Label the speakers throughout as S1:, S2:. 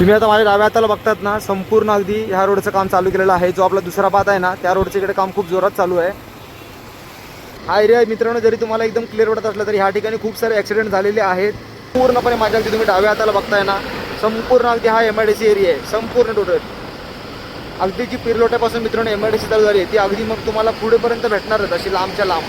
S1: तुम्ही आता माझ्या डाव्या हाताला बघतात ना संपूर्ण अगदी ह्या रोडचं काम चालू केलेलं आहे. जो आपला दुसरा पात आहे ना त्या रोडच्या इकडे काम खूप जोरात चालू आहे. हा एरिया मित्रांनो जरी तुम्हाला एकदम क्लिअर वाटत असलं तरी ह्या ठिकाणी खूप सारे ॲक्सिडेंट झालेले आहेत. पूर्णपणे माझ्या अगदी तुम्ही डाव्या हाताला बघताय ना संपूर्ण अगदी हा M I D C area आहे. संपूर्ण टोटल अगदी जी पिरलोट्यापासून मित्रांनो एम आय डी सी चालू झाली आहे ती अगदी मग तुम्हाला पुढेपर्यंत भेटणारच अशी लांबच्या लांब.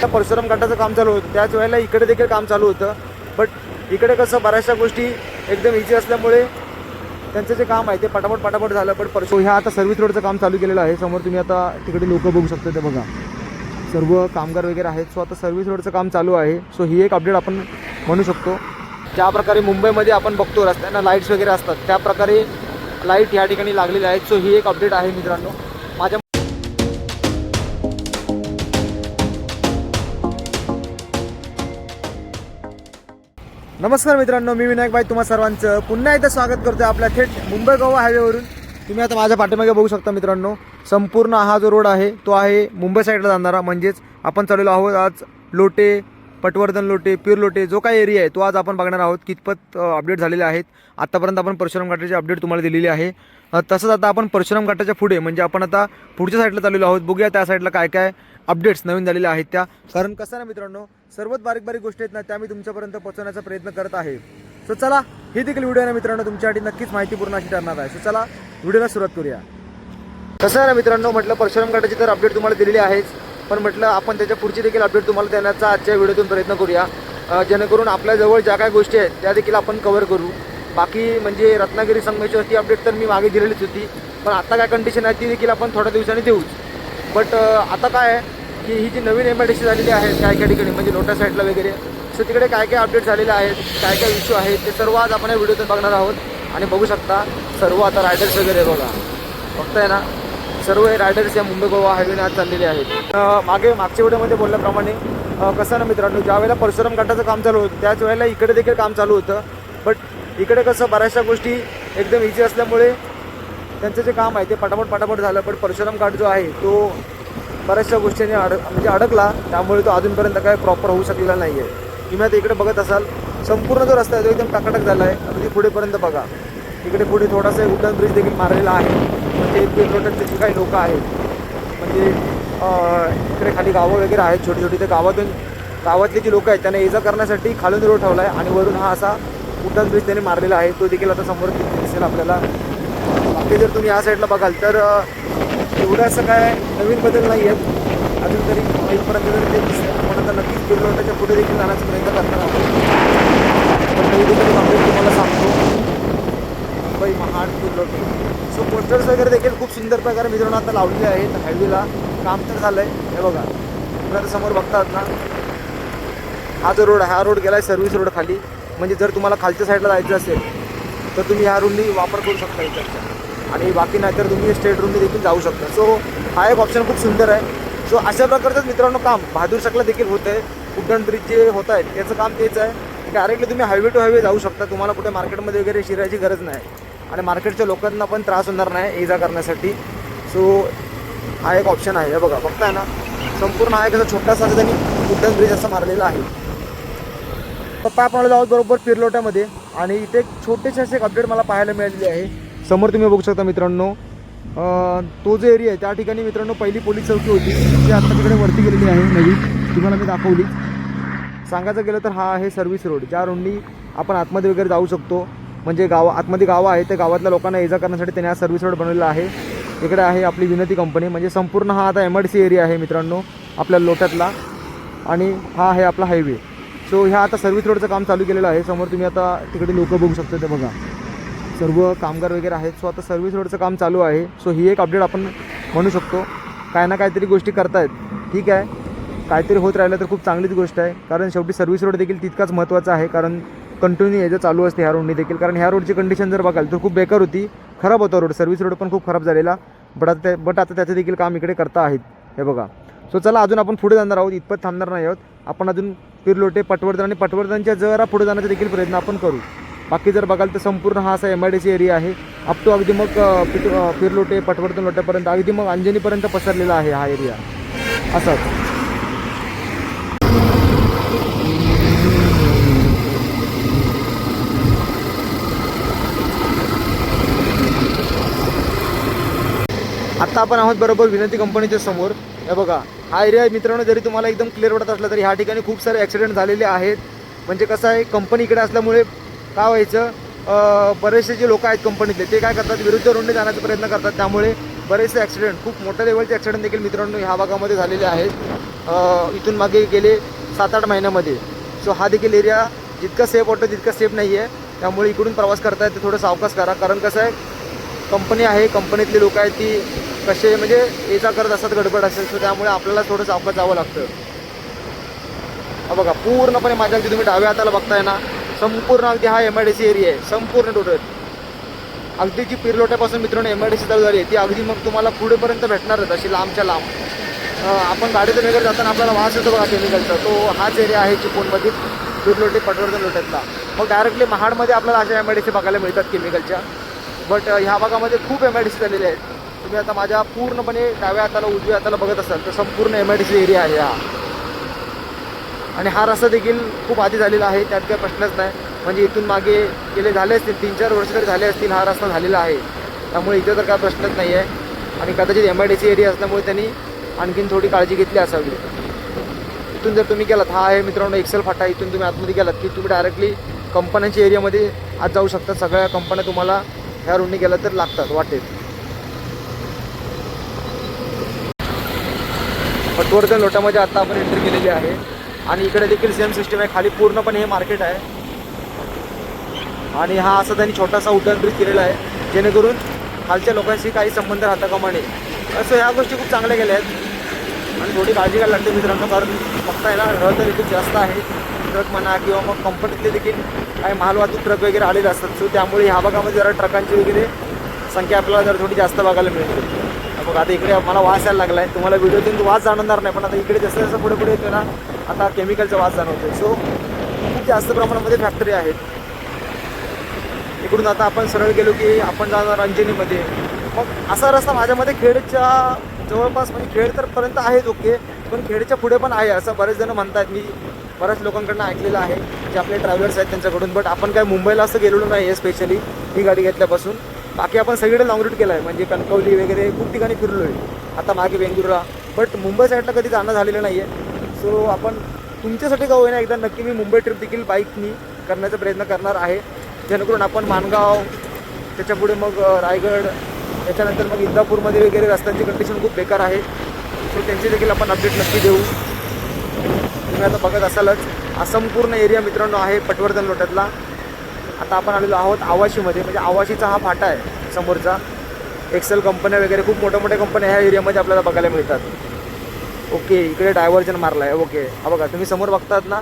S1: त्या परशुराम घाटाचं काम चालू होतं. त्याच वेळेला इकडे देखील काम चालू होतं. बट इकडे कसं बऱ्याचशा गोष्टी एकदम इझी असल्यामुळे त्यांचं जे काम आहे ते पटापट पटापट झालं पण परसो ह्या आता सर्व्हिस रोडचं काम चालू केलेलं आहे. समोर तुम्ही आता तिकडे लोक बघू शकता ते बघा. सर्व कामगार वगैरे आहेत. सो आता सर्व्हिस रोडचं काम चालू आहे. सो ही एक अपडेट आपण म्हणू शकतो. ज्या प्रकारे मुंबईमध्ये आपण बघतो रस्त्यांना लाईट्स वगैरे असतात त्या प्रकारे लाइट ह्या ठिकाणी लागलेल्या आहेत. सो ही एक अपडेट आहे मित्रांनो. नमस्कार मित्रांनो मी विनायक भाई तुम्हा सर्वांचं पुन्हा एकदा स्वागत करतो आपल्या थेट मुंबई गोवा हायवेवरून. तुम्ही आता माझ्या पाठीमागे बघू शकता मित्रांनो संपूर्ण हा जो रोड आहे तो आहे मुंबई साईडला जाणारा. म्हणजेच आपण चाललेलो आहोत आज लोटे पटवर्धन लोटे पीर लोटे जो काही एरिया आहे तो आज आपण बघणार आहोत. कितपत अपडेट झालेले आहेत. आत्तापर्यंत आपण परशुराम घाटाची अपडेट तुम्हाला दिलेली आहे. तसंच आता आपण परशुराम घाटाच्या पुढे म्हणजे आपण आता पुढच्या साईडला चाललेलो आहोत. बघूया त्या साईडला काय काय अपडेट्स नवीन झालेल्या आहेत त्या. कारण कसं ना मित्रांनो सर्वात बारीक बारीक गोष्टी आहेत ना त्या मी तुमच्यापर्यंत पोहोचवण्याचा प्रयत्न करत आहे. सो चला हे देखील व्हिडिओ आहे ना मित्रांनो तुमच्यासाठी नक्कीच माहितीपूर्ण अशी ठरणार आहे. सो चला व्हिडिओला सुरुवात करूया. कसं आहे ना मित्रांनो म्हटलं परशुराम घाटाची तर अपडेट तुम्हाला दिलेली आहेच. पण म्हटलं आपण त्याच्या पुढची देखील अपडेट तुम्हाला देण्याचा आजच्या व्हिडिओतून प्रयत्न करूया. जेणेकरून आपल्याजवळ ज्या काही गोष्टी आहेत त्या देखील आपण कवर करू. बाकी म्हणजे रत्नागिरी संगमेश्वरची अपडेट तर मी मागे दिलेलीच होती पण आता काय कंडिशन आहे ती देखील आपण थोड्या दिवसांनी देऊच. बट आता काय आहे की ही जी नवीन एम आय डी सी झालेली आहे काय काय ठिकाणी म्हणजे लोटा साईडला वगैरे सो तिकडे काय काय अपडेट झालेले आहेत काय काय इश्यू आहेत ते सर्व आज आपण या व्हिडिओतून बघणार आहोत. आणि बघू शकता सर्व आता रायडर्स वगैरे बघा. आहे ना? सर्व हे रायडर्स या मुंबई गोवा हायवेने आज चाललेले आहेत. मागे मागच्या व्हिडिओमध्ये बोलल्याप्रमाणे कसं ना मित्रांनो ज्या वेळेला परशुराम घाटाचं काम चालू होतं त्याच वेळेला इकडे देखील काम चालू होतं. बट इकडे कसं बऱ्याचशा गोष्टी एकदम इझी असल्यामुळे त्यांचं जे काम आहे ते पटापट पटापट झालं. पण परशुराम घाट जो आहे तो बऱ्याचशा गोष्टींनी अड म्हणजे अडकला. त्यामुळे तो अजूनपर्यंत काय प्रॉपर होऊ शकलेला नाही आहे किंवा ते इकडे बघत असाल संपूर्ण जो रस्ता आहे तो एकदम टाकाटक झाला आहे अगदी पुढेपर्यंत बघा. इकडे पुढे थोडासा उड्डाण ब्रिज देखील मारलेला आहे. म्हणजे पीर जे काही लोक आहेत. म्हणजे इकडे खाली गावं वगैरे आहेत छोटी छोटी त्या गावातून गावातले जी लोक आहेत त्यांना ये जा करण्यासाठी खालून रोड ठेवला आहे आणि वरून हा असा उड्डाण ब्रिज त्यांनी मारलेला आहे. तो देखील आता समोर दिसेल आपल्याला. बाकी जर तुम्ही या साईडला बघाल तर एवढं असं काय नवीन बदल नाही आहेत अजून तरी इथपर्यंत जर ते दिसतं आपण आता नक्कीच पेट्रोटाच्या पुढे देखील जाण्याचा प्रयत्न करणार आहोत. पण देखील तुम्हाला सांगतो मुंबई महाड किल्लोटे सो पोस्टर्स वगैरे देखील खूप सुंदर प्रकारे मित्रांनो आता लावलेले आहेत. हायवेला काम तर झालं आहे हे बघा. तुम्ही आता समोर बघतात ना? हा जो रोड आहे हा रोड गेला आहे सर्व्हिस रोड खाली. म्हणजे जर तुम्हाला खालच्या साईडला जायचं असेल तर तुम्ही ह्या रूमनी वापर करू शकता इकडचा आणि बाकी नाहीतर तुम्ही स्टेट रूमने देखील जाऊ शकता. सो हा एक ऑप्शन खूप सुंदर आहे. सो अशा प्रकारचंच मित्रांनो काम बहादूर शकला देखील होतं आहे उड्डाण ब्रिज जे होत आहेत त्याचं काम तेच आहे. डायरेक्टली तुम्ही हायवे टू हायवे जाऊ शकता. तुम्हाला कुठे मार्केटमध्ये वगैरे शिरायची गरज नाही. आणि मार्केटच्या लोकांना पण त्रास होणार नाही ये जा करण्यासाठी. सो हा एक ऑप्शन आहे. हे बघा बघताय ना संपूर्ण हा एक असा छोटासा त्यांनी उड्डन ब्रिज असं मारलेला आहे. पप्पा आपण आहोत बरोबर पिरलोट्यामध्ये आणि इथे एक छोटेसे असे एक अपडेट मला पाहायला मिळालेली आहे. समोर तुम्ही बघू शकता मित्रांनो तो जो एरिया आहे त्या ठिकाणी मित्रांनो पहिली पोलीस चौकी होती. जी आता तिकडे वरती गेलेली आहे नवीन तुम्हाला मी दाखवली. सांगायचं गेलं तर हा आहे सर्व्हिस रोड. ज्या रोडनी आपण आतमध्ये वगैरे जाऊ शकतो. म्हणजे गाव आतमध्ये गावं आहे त्या गावातल्या लोकांना ये जा करण्यासाठी त्यांनी हा सर्व्हिस रोड बनवलेला आहे. इकडे आहे आपली विनती कंपनी म्हणजे संपूर्ण हा आता एम आय सी एरिया आहे मित्रांनो आपल्या लोट्यातला. आणि हा आहे आपला हायवे सो ह्या आता सर्व्हिस रोडचं काम चालू केलेलं आहे. समोर तुम्ही आता तिकडे लोक बघू शकता ते बघा. सर्व कामगार वगैरे आहेत. सो आता सर्व्हिस रोडचं काम चालू आहे. सो ही एक अपडेट आपण म्हणू शकतो. काय ना काहीतरी गोष्टी करतायत. ठीक आहे. काहीतरी होत राहिलं तर खूप चांगलीच गोष्ट आहे. कारण शेवटी सर्व्हिस रोड देखील तितकाच महत्त्वाचा आहे. कारण कंटिन्यू याचं चालू असते ह्या रोडनी देखील. कारण ह्या रोडची कंडिशन जर बघाल तर खूप बेकार होती. खराब होता रोड सर्व्हिस रोड पण खूप खराब झालेला. बट आता बट आता त्याचं देखील काम इकडे करता आहेत. हे बघा. सो चला अजून आपण पुढे जाणार आहोत. इतपत थांबणार नाही आहोत. आपण अजून पिरलोटे पटवर्धन आणि पटवर्धनच्या जरा पुढे जाण्याचा देखील प्रयत्न आपण करू. बाकी जर बघाल तर संपूर्ण हा असा M I D C area आहे. अप टू अगदी मग पिट पिरलोटे पटवर्धन लोट्यापर्यंत अगदी मग अंजनीपर्यंत पसरलेला आहे हा एरिया असाच आत्ता आपण आहोत बरोबर विनंती कंपनीच्या समोर. हे बघा हा एरिया मित्रांनो जरी तुम्हाला एकदम क्लिअर वाटत असला तरी ह्या ठिकाणी खूप सारे ॲक्सिडेंट झालेले आहेत. म्हणजे कसं आहे कंपनी इकडे असल्यामुळे काय व्हायचं बरेचसे जे लोक आहेत कंपनीतले ते काय करतात विरुद्ध रोडने जाण्याचा प्रयत्न करतात. त्यामुळे बरेचसे ॲक्सिडेंट खूप मोठ्या लेवलचे ॲक्सिडेंट देखील मित्रांनो ह्या भागामध्ये झालेले आहेत. इथून मागे गेले सात आठ महिन्यामध्ये. सो हा देखील एरिया जितका सेफ वाटतो तितका सेफ नाही आहे त्यामुळे इकडून प्रवास करताय ते थोडं सावकाश करा. कारण कसं आहे कंपनी आहे कंपनीतली लोक आहेत ती कसे म्हणजे याचा करत असतात गडबड असेल सो त्यामुळे आपल्याला थोडं सावकाश जावं लागतं. हा बघा पूर्णपणे माझ्या अगदी तुम्ही डाव्या हाताला बघताय ना संपूर्ण अगदी हा M I D C area आहे संपूर्ण टोटल अगदी जी पिरलोट्यापासून मित्रांनो एम आय डी सी चालू झाली आहे ती अगदी मग तुम्हाला पुढेपर्यंत भेटणारच अशी लांबच्या लांब. आपण गाडीतून वगैरे जाताना आपल्याला वास येतो बघा केमिकलचा तो हाच एरिया आहे चिपळूणमधील पिरलोटे पटवर्धन लोट्यातला. मग डायरेक्टली महाडमध्ये आपल्याला अशा एम आय डी सी बघायला मिळतात केमिकलच्या बट ह्या भागामध्ये खूप एम आय डी सी झालेल्या आहेत. तुम्ही आता माझ्या पूर्णपणे डाव्या हाताला उजव्या हाताला बघत असाल तर संपूर्ण M I D C area आहे हा. आणि हा रस्ता देखील खूप आधी झालेला आहे त्यात काही प्रश्नच नाही. म्हणजे इथून मागे गेले झाले असतील तीन चार वर्ष तरी झाले असतील हा रस्ता झालेला आहे. त्यामुळे इथे तर काय प्रश्नच नाही आहे आणि कदाचित M I D C area असल्यामुळे त्यांनी आणखीन थोडी काळजी घेतली असावी. इथून जर तुम्ही गेलात हा आहे मित्रांनो एक्सेल फाटा इथून तुम्ही आतमध्ये गेलात की तुम्ही डायरेक्टली कंपन्यांच्या एरियामध्ये आत जाऊ शकता. सगळ्या कंपन्या तुम्हाला ह्या रोडनी गेला तर लागतात वाटेल पटवर्धन लोटामध्ये आता आपण एंट्री केलेली आहे. आणि इकडे देखील सेम सिस्टम आहे. खाली पूर्णपणे हे मार्केट आहे. आणि हा असा त्यांनी छोटासा उड्डाण ब्रिज केलेला आहे. जेणेकरून खालच्या लोकांशी काही संबंध राहता कामा नये. असं ह्या गोष्टी खूप चांगल्या गेल्या आहेत. आणि थोडी काळजी घ्यायला लागते मित्रांनो कारण फक्त ना रहदारी खूप जास्त आहे. ट्रक म्हणा किंवा मग कंपनीतले देखील काही मालवाहतूक ट्रक वगैरे आलेले असतात. सो त्यामुळे ह्या भागामध्ये जरा ट्रकांची वगैरे संख्या आपल्याला जरा थोडी जास्त बघायला मिळते मग आता इकडे मला वास यायला लागला आहे तुम्हाला व्हिडिओतून वास जाणवणार नाही पण आता इकडे जसं जसं पुढे पुढे येतो ना आता केमिकलचा वास जाणवतो सो खूप जास्त प्रमाणामध्ये फॅक्टरी आहेत. इकडून आता आपण सरळ गेलो की आपण जाणार अंजनीमध्ये मग असा रस्ता माझ्यामध्ये खेडच्या जवळपास म्हणजे खेड तर पर्यंत आहेच ओके पण खेडच्या पुढे पण आहे असं बरेच जण म्हणतात. मी बऱ्याच लोकांकडनं ऐकलेलं आहे जे आपले ट्रॅव्हलर्स आहेत त्यांच्याकडून. बट आपण काय मुंबईला असं गेलेलो नाही आहे स्पेशली ही गाडी घेतल्यापासून. बाकी आपण सगळीकडे लाँग रूट केला आहे म्हणजे कणकवली वगैरे खूप ठिकाणी फिरलो आहे आता मागे वेंगुर्ला. बट मुंबई साईडला कधी जाणं झालेलं नाही आहे सो आपण तुमच्यासाठी का होईना एकदा. नक्की मी मुंबई ट्रिप देखील बाईकनी करण्याचा प्रयत्न करणार आहे. जेणेकरून आपण माणगाव त्याच्यापुढे मग रायगड त्याच्यानंतर मग इंदापूरमध्ये वगैरे रस्त्यांची कंडिशन खूप बेकार आहे. सो त्यांची देखील आपण अपडेट नक्की देऊ. तुम्ही आता बघत असालच. असंपूर्ण एरिया मित्रांनो आहे पटवर्धन लोट्यातला आता आपण आलेलो आहोत आवाशीमध्ये म्हणजे आवाशीचा हा फाटा आहे समोरचा. एक्सेल कंपन्या वगैरे खूप मोठ्या मोठ्या कंपन्या ह्या एरियामध्ये आपल्याला बघायला मिळतात. ओके इकडे डायव्हर्जन मारला आहे ओके हा बघा तुम्ही समोर बघतात ना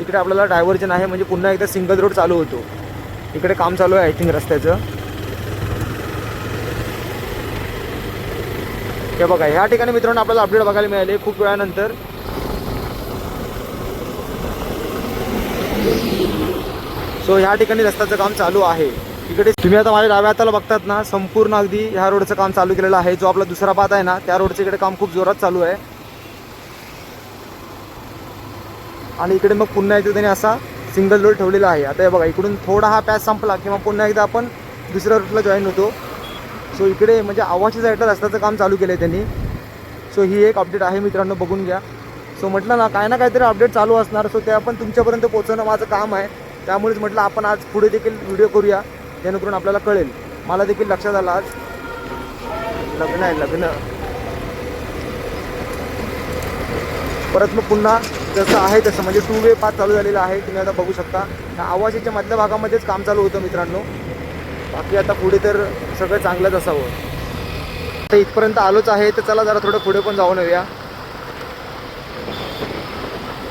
S1: इकडे आपल्याला डायव्हर्जन आहे म्हणजे पुन्हा एकदा सिंगल रोड चालू होतो. इकडे काम चालू आहे आय थिंक रस्त्याचं. हे बघा ह्या ठिकाणी मित्रांनो आपल्याला अपडेट बघायला मिळाले खूप वेळानंतर. सो ह्या ठिकाणी रस्त्याचं काम चालू आहे. इकडे तुम्ही आता माझ्या डाव्या हाताला बघतात ना संपूर्ण अगदी ह्या रोडचं काम चालू केलेलं आहे. जो आपला दुसरा पात आहे ना त्या रोडचं इकडे काम खूप जोरात चालू आहे. आणि इकडे मग पुन्हा एकदा त्याने असा सिंगल रोड ठेवलेला आहे. आता हे बघा इकडून थोडा हा पॅच संपला किंवा पुन्हा एकदा आपण दुसऱ्या रूटला जॉईन होतो. सो इकडे म्हणजे आवाच्या साईडला रस्त्याचं काम चालू केलं आहे त्यांनी. सो ही एक अपडेट आहे मित्रांनो बघून घ्या. सो म्हटलं ना काय ना काहीतरी अपडेट चालू असणार. सो ते आपण तुमच्यापर्यंत पोहोचवणं माझं काम आहे. त्यामुळेच म्हटलं आपण आज पुढे देखील व्हिडिओ करूया जेणेकरून आपल्याला कळेल. मला देखील लक्षात आलं आज. लग्न आहे लग्न. परत मग पुन्हा जसं आहे तसं म्हणजे टू वे पाच चालू झालेलं आहे तुम्ही आता बघू शकता. आवाजाच्या मधल्या भागामध्येच काम चालू होतं मित्रांनो. बाकी आता पुढे तर सगळं चांगलंच असावं. आता इथपर्यंत आलोच आहे तर चला जरा थोडं पुढे पण जाऊन येऊया.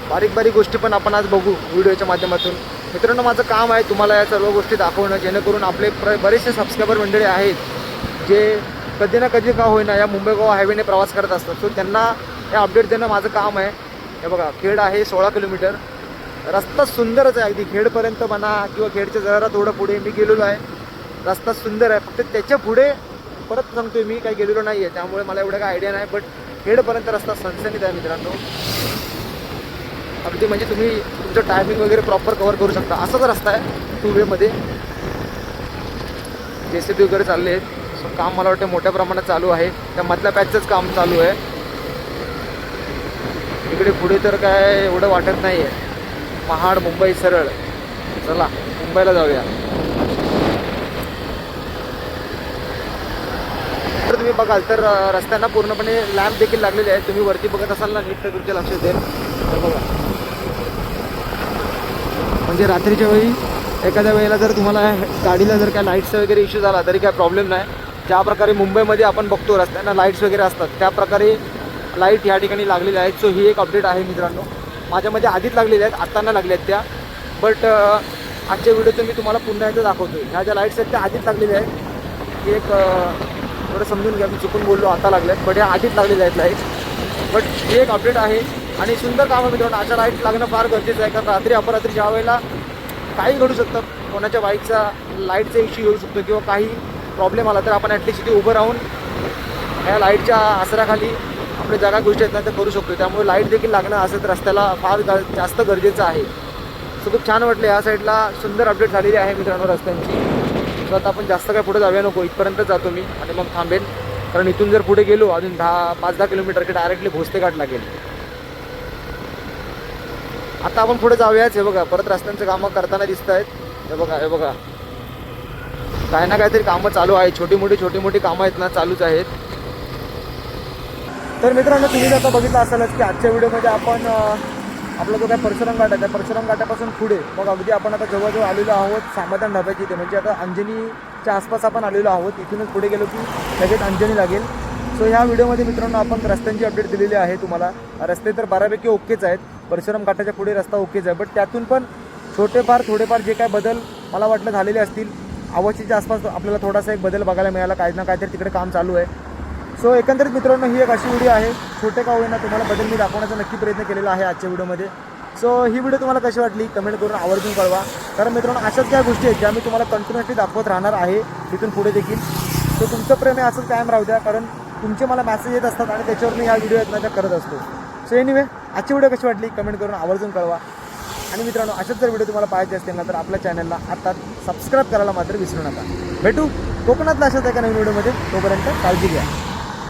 S1: बारीक बारीक गोष्टी पण आपण आज बघू व्हिडिओच्या माध्यमातून. मित्रांनो माझं काम आहे तुम्हाला या सर्व गोष्टी दाखवणं जेणेकरून आपले प्र बरेचसे सबस्क्रायबर मंडळी आहेत जे कधी ना कधी का होईना या मुंबई गोवा हायवेने प्रवास करत असतात. सो त्यांना हे अपडेट देणं माझं काम आहे. हे बघा खेड आहे सोळा किलोमीटर रस्ता सुंदरच आहे अगदी खेडपर्यंत म्हणा किंवा खेडच्या जरा थोडं पुढे मी गेलेलो आहे. रस्ता सुंदर आहे फक्त त्याच्या पुढे परत सांगतोय मी काही गेलेलो नाही आहे त्यामुळे मला एवढं काही आयडिया नाही बट खेडपर्यंत रस्ता सनसनीत आहे मित्रांनो. अगदी म्हणजे तुम्ही तुमचं टायमिंग वगैरे प्रॉपर कवर करू शकता. असाच रस्ता आहे टू वेमध्ये जे सी बी वगैरे चालले आहेत. पण काम मला वाटतं मोठ्या प्रमाणात चालू आहे. त्या मधल्या पॅचचंच काम चालू आहे. इकडे पुढे तर काय एवढं वाटत नाही आहे महाड मुंबई सरळ. चला मुंबईला जाऊया. तर तुम्ही बघाल तर रस्त्यांना पूर्णपणे लॅम्प देखील लागलेले आहेत. तुम्ही वरती बघत असाल ना नीट तर तुमच्या लक्षात येईल. तर बघा. म्हणजे रात्रीच्या वेळी एखाद्या वेळेला जर तुम्हाला गाडीला जर काय लाईट्स वगैरे इश्यू झाला तरी काय प्रॉब्लेम नाही. ज्या प्रकारे मुंबईमध्ये आपण बघतो रस्त्यांना लाईट्स वगैरे असतात त्या प्रकारे लाइट या ठिकाणी लागलेली आहेत. सो ही एक अपडेट आहे मित्रांनो. माझ्यामध्ये आधीच लागलेल्या आहेत आत्ताना लागल्या आहेत त्या. बट आजच्या व्हिडिओचं मी तुम्हाला पुन्हा एकदा दाखवतो ह्या ज्या लाईट्स आहेत त्या आधीच लागलेल्या आहेत. एक थोडं समजून घ्या मी चुकून बोललो आता लागल्यात. बट ह्या आधीच लागलेल्या आहेत लाईट्स बट ही एक अपडेट आहे. आणि सुंदर काम आहे मित्रांनो अशा लाइट लागणं फार गरजेचं आहे. कारण रात्री अपरात्री ज्या वेळेला काही घडू शकतं कोणाच्या बाईकचा लाईटचा इश्यू येऊ शकतो किंवा काही प्रॉब्लेम आला तर आपण ॲटलिस्ट इथे उभं राहून ह्या लाईटच्या आसराखाली आपल्या जागा गोष्टी आहेत ना तर करू शकतो त्यामुळे लाइट देखील लागणं असं तर रस्त्याला फार जास्त गरजेचं आहे. सो खूप छान वाटलं या साईडला सुंदर अपडेट झालेली आहे मित्रांनो रस्त्यांची. सो आता आपण जास्त काय पुढे जाऊया नको इथपर्यंत जातो मी आणि मग थांबेन. कारण इथून जर पुढे गेलो अजून दहा पाच दहा किलोमीटर की डायरेक्टली भोसतेघाट लागेल. आता आपण पुढे जाऊयाच. हे बघा परत रस्त्यांचं कामं करताना दिसत आहेत हे बघा हे बघा. काही ना काहीतरी कामं चालू आहेत. छोटी मोठी छोटी मोठी कामं आहेत ना चालूच आहेत. तर मित्रांनो तुम्ही जर आता बघितलं असालच की आजच्या व्हिडिओमध्ये आपण आपला जो काय परशुराम घाट आहे त्या परशुराम घाटापासून पुढे मग अगदी आपण आता जवळजवळ आलेलो आहोत समाधान ढाब्याची इथे. म्हणजे आता अंजनीच्या आसपास आपण आलेलो आहोत. इथूनच पुढे गेलो की लगेच अंजनी लागेल. सो ह्या व्हिडिओमध्ये मित्रांनो आपण रस्त्यांची अपडेट दिलेली आहे तुम्हाला. रस्ते तर बऱ्यापैकी ओकेच आहेत. परशुराम घाटाच्या पुढे रस्ता ओकेच आहे. बट त्यातून पण छोटेफार थोडेफार जे काय बदल मला वाटलं झालेले असतील आवश्यकच्या आसपास आपल्याला थोडासा एक बदल बघायला मिळाला. काही ना काहीतरी तिकडे काम चालू आहे. सो एकंदरीत मित्रांनो ही एक अशी व्हिडिओ आहे. छोटे का होईना तुम्हाला बदल मी दाखवण्याचा नक्की प्रयत्न केलेला आहे आजच्या व्हिडिओमध्ये. सो ही व्हिडिओ तुम्हाला कशी वाटली? कमेंट करून आवर्जून कळवा. कारण मित्रांनो अशाच काय गोष्टी आहेत ज्या मी तुम्हाला कंटिन्युअसली दाखवत राहणार आहे तिथून पुढे देखील. सो तुमचं प्रेम हे असंच कायम राहू द्या. कारण तुमचे मला मॅसेज येत असतात आणि त्याच्यावर मी ह्या व्हिडिओ आहेत ना त्या करत असतो. सो एनिवे आजची व्हिडिओ कशी वाटली? कमेंट करून आवर्जून कळवा. आणि मित्रांनो अशाच जर व्हिडिओ तुम्हाला पाहायचे असतील ना तर आपल्या चॅनलला आता सबस्क्राईब करायला मात्र विसरू नका. भेटू. कोकणातला अशाच एका नवीन व्हिडिओमध्ये. तोपर्यंत काळजी घ्या.